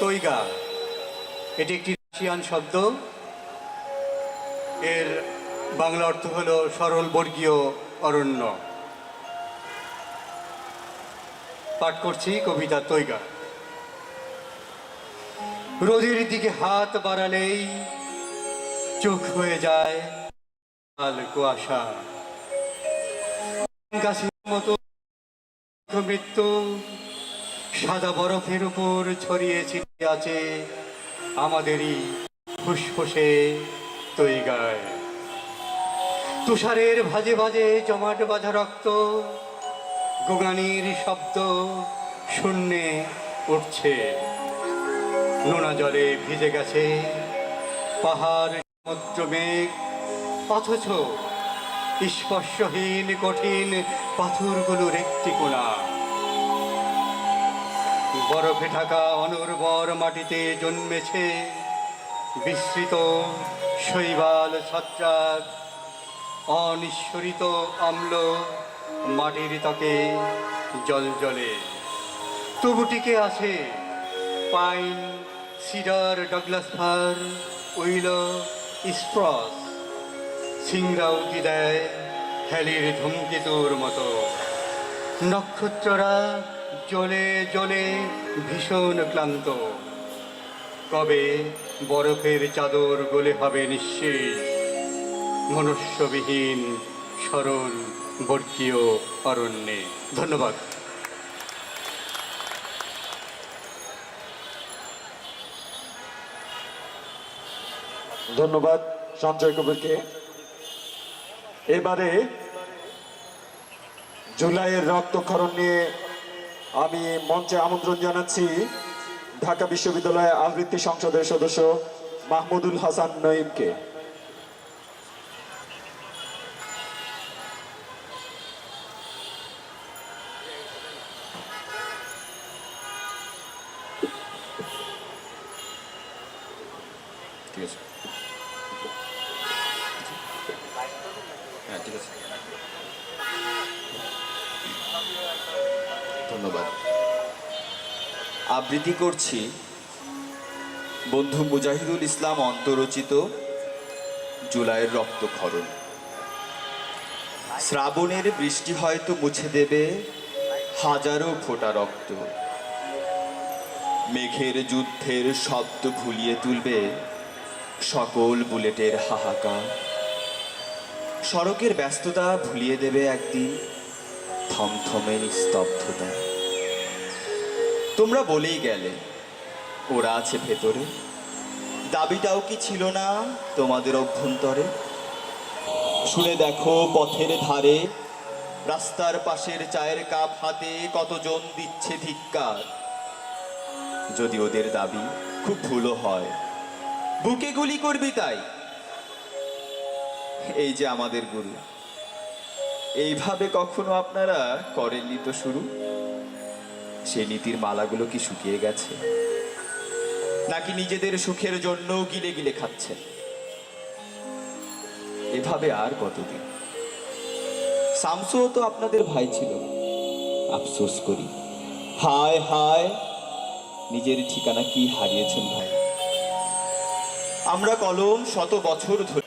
তৈগা। এটি একটি রাশিয়ান শব্দ। এর বাংলা অর্থ হল সরল বর্গীয় অরণ্য। পাঠ করছি কবিতা তৈগা। রোদের দিকে হাত বাড়ালেই চোখ হয়ে যায় কুয়াশা। গাছের মতো মৃত্যু। সাদা বরফের উপর ছড়িয়ে ছিটিয়ে আছে আমাদেরই ফুসফুসে তৈগায় তুষারের ভাজে ভাজে জমাট বাঁধা রক্ত, গোগানির শব্দ শূন্যে উঠছে। নোনা জলে ভিজে গেছে পাহাড়, সমুদ্র, মেঘ, অথচ স্পর্শহীন কঠিন পাথরগুলোর একটি কোণা। বরফে ঢাকা অনুর্বর মাটিতে জন্মেছে বিস্তৃত শৈবাল ছত্রাক অনিশ্বরিত অম্ল মাটির ত্বকে জল জলে তবু টিকে আছে পাইন, সিডার, ডগলাস ফার, উইল, স্প্রস। সিংরা উকি দেয় হেলির ধূমকেতুর মতো। নক্ষত্ররা জ্বলে জ্বলে ভীষণ ক্লান্ত। কবে বরফের চাদর গলে হবে নিঃশেষ মনুষ্যবিহীন, সরল বর্গীয় অরণ্যে। ধন্যবাদ। ধন্যবাদ সঞ্জয় কবিরকে এবারে জুলাইয়ের রক্তক্ষরণ নিয়ে আমি মঞ্চে আমন্ত্রণ জানাচ্ছি ঢাকা বিশ্ববিদ্যালয় আবৃত্তি সংসদের সদস্য মাহমুদুল হাসান নঈমকে। ঠিক আছে। ধন্যবাদ। আবৃত্তি করছি বন্ধু মুজাহিদুল ইসলাম অন্তরচিত জুলাইয়ের রক্তক্ষরণ। শ্রাবণের বৃষ্টি হয়তো মুছে দেবে হাজারো ফোঁটা রক্ত। মেঘের যুদ্ধের শব্দ ভুলিয়ে তুলবে সকল বুলেটের হাহাকার। সড়কের ব্যস্ততা ভুলিয়ে দেবে একদিন থমথমে নিস্তব্ধতা। তোমরা বলেই গেলে, ওরা আছে ভেতরে। দাবিটাও কি ছিল না তোমাদের অভ্যন্তরে? শুনে দেখো পথের ধারে, রাস্তার পাশের চায়ের কাপ হাতে কতজন দিচ্ছে ধিক্কার। যদি ওদের দাবি খুব ভুলও হয়, বুকে গুলি করবি তাই? এই যে আমাদের গুরু এইভাবে কখনো আপনারা করেননি তো শুরু? সেই নীতির মালাগুলো কি শুকিয়ে গেছে? নাকি নিজেদের সুখের জন্য গিলে গিলে খাচ্ছেন এভাবে আর কতদিন? শামসুও তো আপনাদের ভাই ছিল। আফসোস করি। হায় হায়, নিজের ঠিকানা কি হারিয়েছেন ভাই? আমরা কলম শত বছর ধরে